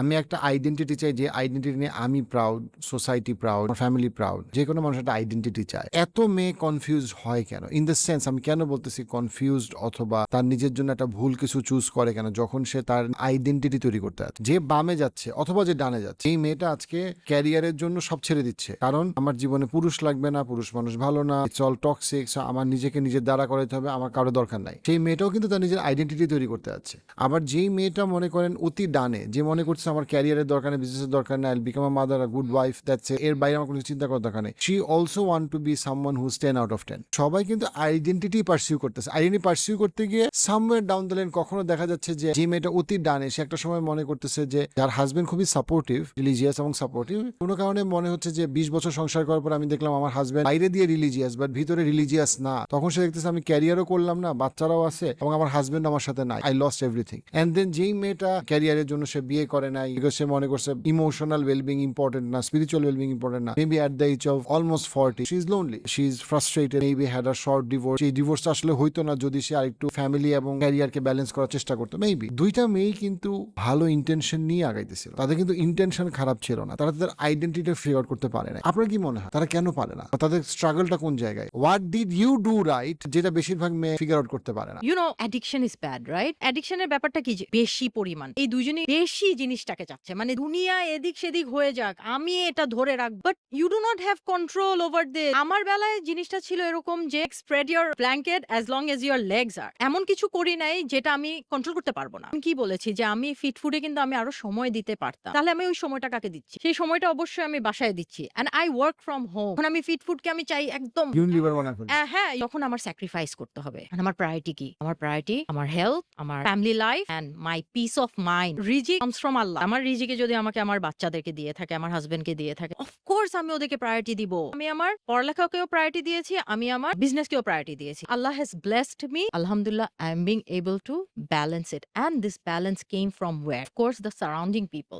আমি একটা আইডেন্টিটি চাই যে আইডেন্টিটি নিয়ে আমি proud society proud family proud যে কোনো মানুষ একটা আইডেন্টিটি চায়। এত মেয়ে কনফিউজ হয় কেন? ইন দ্য সেন্স আমি কেন বলতেছি কনফিউজড অথবা তার নিজের জন্য একটা ভুল কিছু চুজ করে কেন? যখন সে তার আইডেন্টিটি তৈরি করতে যাচ্ছে, যে বামে যাচ্ছে অথবা যে ডানে যাচ্ছে, এই মেয়েটা আজকে ক্যারিয়ারের জন্য সব ছেড়ে দিচ্ছে। কারণ আমার জীবনে পুরুষ লাগবে না, পুরুষ মানুষ ভালো না চল টক্সিক আমার নিজেকে নিজের দ্বারা করাতে হবে, আমার কারও দরকার নাই। সেই মেয়েটাও কিন্তু তার নিজের আইডেন্টিটি তৈরি করতে যাচ্ছে। আবার যেই মেয়েটা মনে করেন অতি ডানে, যে মনে করছে আমার ক্যারিয়ারের দরকার নেই বিজনেসের দরকার নেই become a mother a good wife that's এর বাইরে আমার কোনো চিন্তা করার দরকার নেই। She also want to be someone whose ten out of ten সবাই কিন্তু আইডেন্টিটি পার্সিউ করতেছে। আইডেন্টি পার্সিউ করতে গিয়ে সামওয়ের ডাউন দ্য লাইন কখনো দেখা যাচ্ছে যে যে মেয়েটা অতি ডানে, সে একটা সময় মনে করতেছে যে যার হাজবেন্ড খুবই সাপোর্টিভ রিলিজিয়াস এবং সাপোর্টিভ কোনো কারণে মনে হচ্ছে যে বিশ বছর সংসার করার পর আমি দেখলাম আমার হাজবেন্ড বাইরে দিয়ে রিলিজিয়াস বাট ভিতরে রিলিজিয়াস না। তখন সে দেখতেছে আমি ক্যারিয়ারও করলাম না, বাচ্চারাও আছে এবং আমার হাজবেন্ড আমার সাথে নাই। I lost everything and then যেই মেয়েটা ক্যারিয়ারের জন্য সে বিয়ে করে নাই বিকজ সে মনে করছে ইমোশনাল ওয়েলবিং ইম্পর্টেন্ট না স্পিরিচুয়াল ওয়েলবিং ইম্পর্টেন্ট না। Maybe at the age of almost forty she is lonely she is frustrated maybe had a short divorce সেই ডিভোর্সটা আসলে হইতো না যদি সে আরেকটু ফ্যামিলি এবং ক্যারিয়ারকে ব্যালেন্স করার চেষ্টা করতো। মেবি দুইটা মেয়েই কিন্তু ভালো ইন্টেনশন নিয়ে আগাইতেছিল। তাদের কিন্তু ইন্টেনশন খারাপ ছিল না। তারা তাদের আইডেন্টিটি ফিগার আউট করতে পারে না আপনার কি মনে হয়? তারা কেন পারে না? তাদের স্ট্রাগলটা কোন জায়গায়? What did you do right যেটা বেশিরভাগ মেয়ে ফিগার আউট করতে পারে না? You know addiction is bad right অ্যাডিকশনের ব্যাপারটা কি বেশি পরিমাণ? এই দুজনেই বেশি জিনিসটাকে চাচ্ছে। মানে দুনিয়া এদিক সেদিক হয়ে যাক আমি এটা ধরে রাখ but you do not have control over they আমার বেলায় জিনিসটা ছিল এরকম যে spread your blanket as long as your legs আর এমন কিছু করি নাই যেটা আমি কন্ট্রোল করতে পারব না। আমি কি বলেছি যে আমি ফিট ফুডে কিন্তু আমি আরও সময় দিতে পারতাম। তাহলে আমি ওই সময়টা কাকে দিচ্ছি? সেই সময়টা অবশ্যই আমি বাসায় দিচ্ছি। And I work from home এখন আমি ফিট ফুডকে আমি চাই একদম হ্যাঁ যখন আমার স্যাক্রিফাইস করতে হবে। আমার প্রায়োরিটি কি? আমার প্রায়োরিটি আমার হেলথ আমার family life and my peace of mind রিজি comes from Allah. আমার রিজিকে যদি আমাকে আমার বাচ্চাদেরকে দিয়ে থাকে, আমার হাজবেন্ডকে দিয়ে থাকে অফকোর্স আমি ওদেরকে প্রায়োরিটি দিব। আমি আমার পড়ালেখাকেও প্রায়োরিটি দিয়েছি, আমি আমার বিজনেসকেও প্রায়োরিটি দিয়েছি। আল্লাহ হ্যাজ ব্লেসড মি আলহামদুলিল্লাহ I am being able to balance it and this balance came from our course the surrounding people